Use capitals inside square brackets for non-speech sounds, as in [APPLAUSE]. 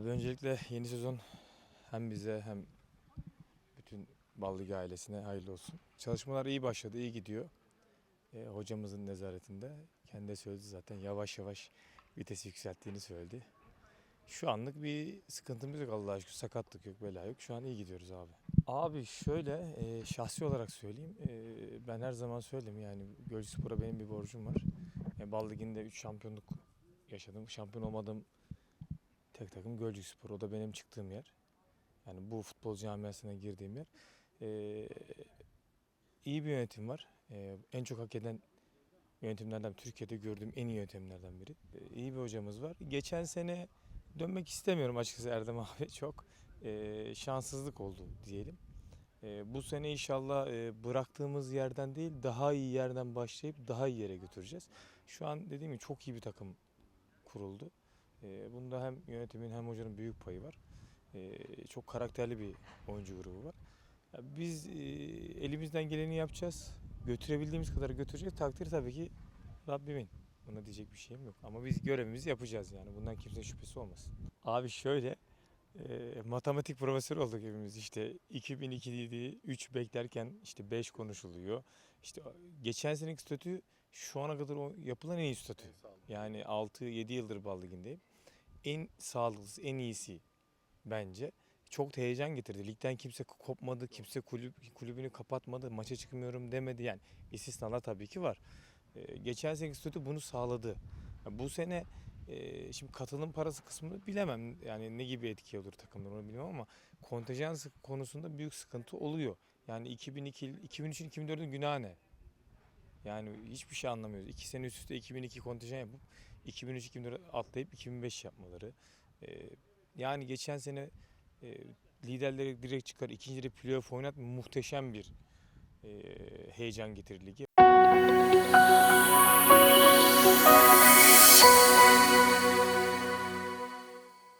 Abi öncelikle yeni sezon hem bize hem bütün Ballıgi ailesine hayırlı olsun. Çalışmalar iyi başladı, iyi gidiyor. Ee, hocamızın nezaretinde. Kendi söyledi zaten yavaş yavaş vitesi yükselttiğini söyledi. Şu anlık bir sıkıntımız yok Allah'a şükür. Sakatlık yok, bela yok. Şu an iyi gidiyoruz abi. Abi şöyle e, şahsi olarak söyleyeyim. E, ben her zaman söyledim yani Gölcükspor'a benim bir borcum var. E, Bal Ligi'nde 3 şampiyonluk yaşadım. Şampiyon olmadığım tek takım Gölcük Spor. O da benim çıktığım yer. Yani bu futbol camiasına girdiğim yer. Ee, iyi bir yönetim var. Ee, en çok hak eden yönetimlerden, Türkiye'de gördüğüm en iyi yönetimlerden biri. Ee, iyi bir hocamız var. Geçen sene dönmek istemiyorum açıkçası Erdem [LAUGHS] abi çok. Ee, şanssızlık oldu diyelim. Ee, bu sene inşallah e, bıraktığımız yerden değil daha iyi yerden başlayıp daha iyi yere götüreceğiz. Şu an dediğim gibi çok iyi bir takım kuruldu. Bunda hem yönetimin hem hocanın büyük payı var. Çok karakterli bir oyuncu grubu var. Ya biz e, elimizden geleni yapacağız. Götürebildiğimiz kadar götüreceğiz. Takdir tabii ki Rabbimin. Buna diyecek bir şeyim yok. Ama biz görevimizi yapacağız yani. Bundan kimsenin şüphesi olmasın. Abi şöyle e, matematik profesörü olduk hepimiz. İşte 2002'de 3 beklerken işte 5 konuşuluyor. İşte geçen seneki statü şu ana kadar o yapılan en iyi statü. Yani 6-7 yıldır Bal Ligi'ndeyim. En sağlıklısı, en iyisi bence. Çok heyecan getirdi. Ligden kimse kopmadı, kimse kulüp, kulübünü kapatmadı, maça çıkmıyorum demedi. Yani istisnalar tabii ki var. Ee, geçen seneki statü bunu sağladı. Ya bu sene e, şimdi katılım parası kısmını bilemem. Yani ne gibi etki olur takımlar onu bilmem ama kontenjan konusunda büyük sıkıntı oluyor. Yani 2002, 2003'ün 2004'ün günahı ne? Yani hiçbir şey anlamıyoruz. İki sene üst üste 2002 kontenjan yapıp 2003-2004 atlayıp 2005 yapmaları. Ee, yani geçen sene e, liderleri direkt çıkar, ikinci de playoff oynat muhteşem bir e, heyecan getirir ligi.